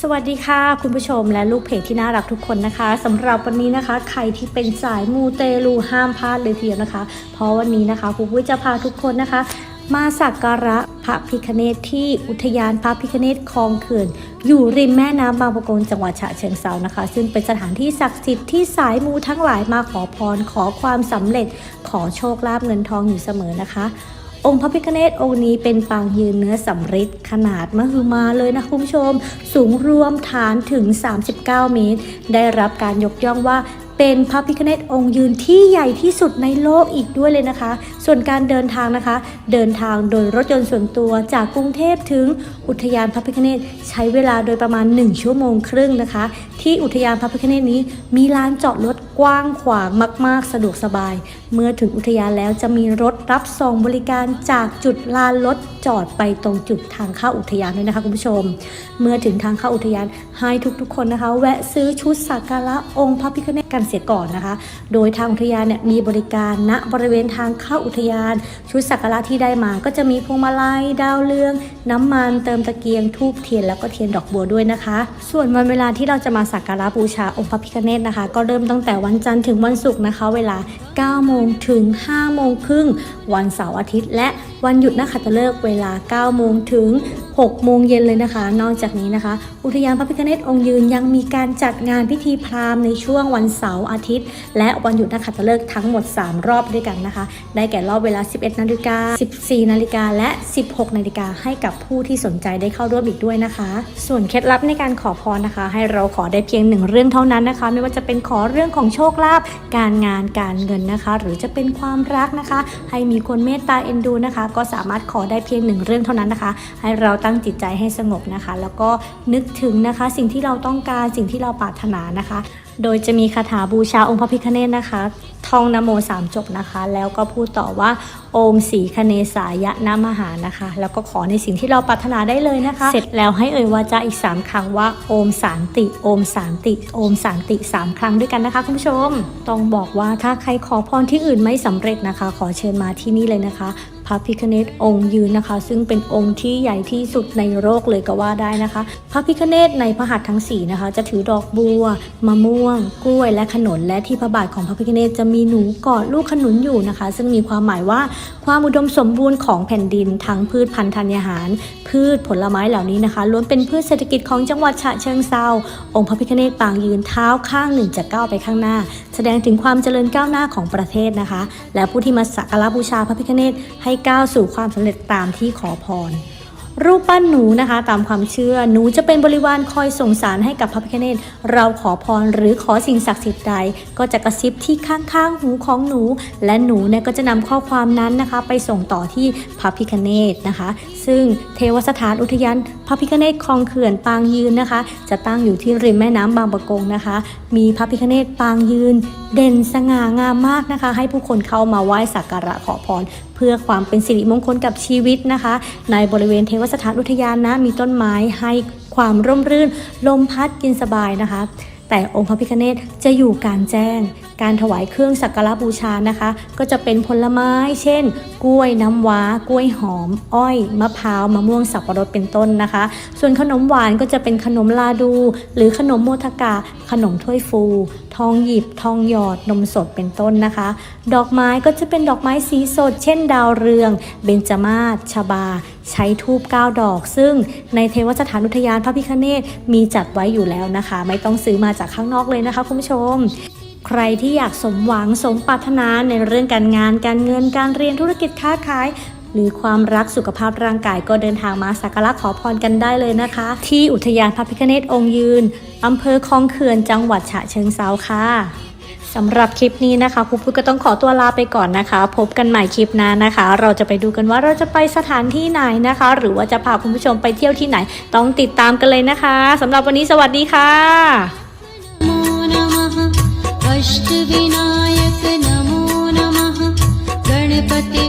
สวัสดีค่ะ คุณผู้ชมและลูกเพจที่น่ารักทุกคนนะคะสำหรับวันนี้นะคะ ใครที่เป็นสายมูเตลูห้ามพลาดเลยทีเดียวนะคะ เพราะวันนี้นะคะครูปุ้ยจะพาทุกคนนะคะ มาสักการะพระพิคเนตที่อุทยานพระพิคเนตคลองเขื่อนอยู่ริมแม่น้ำบางปะกงจังหวัดฉะเชิงเซานะคะ ซึ่งเป็นสถานที่ศักดิ์สิทธิ์ที่สายมูทั้งหลายมาขอพรขอความสำเร็จขอโชคลาภเงินทองอยู่เสมอนะคะ องค์พระพิฆเนศองค์นี้เป็นปางยืนเนื้อสำริดขนาดมหึมาเลยนะคุณผู้ชม สูงรวมฐานถึง 39 เมตร ได้รับการยกย่องว่าเป็นพระพิฆเนศองค์ยืนที่ใหญ่ที่สุดในโลกอีกด้วยเลยนะคะ ส่วนการเดินทางนะคะ เดินทางโดยรถยนต์ส่วนตัวจากกรุงเทพถึงอุทยานพระพิฆเนศใช้เวลาโดยประมาณ 1 ชั่วโมงครึ่งนะคะ ที่อุทยานพระพิฆเนศนี้มีลานจอดรถกว้างขวางมาก ๆ สะดวกสบาย เมื่อถึงอุทยานแล้วจะมีรถรับส่งบริการจากจุดลานรถจอดไปตรงจุดทางเข้าอุทยานด้วยนะคะคุณผู้ชม เมื่อถึงทางเข้าอุทยานให้ทุกๆ คนนะคะ แวะซื้อชุดสักการะองค์พระพิฆเนศกันเสียก่อนนะคะ โดยทางอุทยานเนี่ยมีบริการณบริเวณทางเข้าอุทยาน ชุดสักการะที่ได้มา ก็จะมีพวงมาลัยดาวเรือง น้ำมันเติมตะเกียงทูบเทียนแล้วก็เทียนดอกบัวด้วยนะคะ ส่วนวันเวลาที่เราจะมาสักการะบูชาองค์พระพิฆเนศนะคะ ก็เริ่มตั้งแต่วันจันทร์ถึงวันศุกร์นะคะ เวลา 9 โมงถึง 5 โมงครึ่ง วันเสาร์อาทิตย์ และวันหยุดนักขัตฤกษ์เวลา 9 โมงถึง 6 โมงเย็นเลยนะคะ นอกจากนี้นะคะ อุทยานพระพิฆเนศองค์ยืนยังมีการจัดงานพิธีพราหมณ์ในช่วงวันเสาร์อาทิตย์ และวันหยุดนักขัตฤกษ์ทั้งหมด 3 รอบด้วยกันนะคะ ได้แก่รอบเวลา 11 นาฬิกา 14 นาฬิกา และ 16 นาฬิกาให้กับผู้ที่สนใจได้เข้าร่วมอีกด้วยนะคะ ส่วนเคล็ดลับในการขอพรนะคะ ให้เราขอได้เพียงหนึ่งเรื่องเท่านั้นนะคะ ไม่ว่าจะเป็นขอเรื่องของโชคลาภการงานการเงินนะคะ หรือจะเป็นความรักนะคะ ให้มีคนเมตตาเอ็นดูนะคะ ก็สามารถขอได้เพียงหนึ่งเรื่องเท่านั้นนะคะ ให้เราตั้งจิตใจให้สงบนะคะ แล้วก็นึกถึงนะคะ สิ่งที่เราต้องการสิ่งที่เราปรารถนานะคะ โดยจะมีคาถาบูชาองค์พระพิฆเนศนะคะท่องนโมสามจบนะคะ แล้วก็พูดต่อว่าโอมสีคเนสายะนามหานะคะ แล้วก็ขอในสิ่งที่เราปรารถนาได้เลยนะคะ เสร็จแล้วให้เอ่ยวาจาอีก 3 ครั้งว่าโอมสานติ โอมสานติ โอมสานติ 3 ครั้งด้วยกันนะคะคุณผู้ชม ต้องบอกว่าถ้าใครขอพรที่อื่นไม่สำเร็จนะคะ ขอเชิญมาที่นี่เลยนะคะ พระพิคเนตองค์ยืนนะคะ ซึ่งเป็นองค์ที่ใหญ่ที่สุดในโลกเลยก็ว่าได้นะคะ พระพิคเนตในพระหัตถ์ทั้งสี่นะคะ จะถือดอกบัว มะม่วง กล้วยและขนุนและที่พระบาทของพระพิคเนตจะมีหนูกอดลูกขนุนอยู่นะคะ ซึ่งมีความหมายว่าความอุดมสมบูรณ์ของแผ่นดินทั้งพืชพันธุ์ธัญญาหาร พืชผลไม้เหล่านี้นะคะล้วนเป็นพืชเศรษฐกิจของจังหวัดฉะเชิงเซาองค์พระพิคเนตปางยืนเท้าข้างหนึ่งจะก้าวไปข้างหน้า แสดงถึงความเจริญก้าวหน้าของประเทศนะคะ และผู้ที่มาสักการะบูชาพระพิคเนตให้ก้าวสู่ความสำเร็จตามที่ขอพร รูปปั้นหนูนะคะ ตามความเชื่อหนูจะเป็นบริวารคอยส่งสารให้กับพระพิฆเนศเราขอพรหรือขอสิ่งศักดิ์สิทธิ์ใด ก็จะกระซิบที่ข้างๆหูของหนู และหนูเนี่ยก็จะนำข้อความนั้นนะคะ ไปส่งต่อที่พระพิฆเนศนะคะ ซึ่งเทวสถานอุทยานพระพิฆเนศคลองเขื่อนปางยืนนะคะ จะตั้งอยู่ที่ริมแม่น้ำบางปะกงนะคะ มีพระพิฆเนศปางยืนเด่นสง่างามมากนะคะ ให้ผู้คนเข้ามาไหว้สักการะขอพรเพื่อความเป็นสิริมงคลกับชีวิตนะคะ ในบริเวณเทวสถานอุทยานนะมีต้นไม้ให้ความร่มรื่น ลมพัดกินสบายนะคะ แต่องค์พระพิฆเนศจะอยู่กลางแจ้งการถวายเครื่องสักการะบูชานะคะ ก็จะเป็นผลไม้ เช่น กล้วยน้ำว้า กล้วยหอม อ้อย มะพร้าว มะม่วง สับปะรด เป็นต้นนะคะ ส่วนขนมหวานก็จะเป็นขนมลาดู หรือขนมโมทกะขนมถ้วยฟู ทองหยิบ ทองหยอด นมสด เป็นต้นนะคะ ดอกไม้ก็จะเป็นดอกไม้สีสด เช่น ดาวเรือง เบญจมาศชบา ใช้ทูบ9ดอก ซึ่งในเทวสถานอุทยานพระพิฆเนศมีจัดไว้อยู่แล้วนะคะ ไม่ต้องซื้อมาจากข้างนอกเลยนะคะคุณผู้ชม ใครที่อยากสมหวังสมปรารถนาในเรื่องการงานการเงินการเรียนธุรกิจค้าขาย หรือความรักสุขภาพร่างกายก็เดินทางมาสักการะขอพรกันได้เลยนะคะ ที่อุทยานพระพิฆเนศองค์ยืนอำเภอคลองเขื่อนจังหวัดฉะเชิงเซาค่ะสำหรับคลิปนี้นะคะครูพุทก็ต้องขอตัวลาไปก่อนนะคะ พบกันใหม่คลิปหน้านะคะ เราจะไปดูกันว่าเราจะไปสถานที่ไหนนะคะ หรือว่าจะพาคุณผู้ชมไปเที่ยวที่ไหน ต้องติดตามกันเลยนะคะสำหรับวันนี้สวัสดีค่ะ अष्टविनायक नमो नमः। गणपति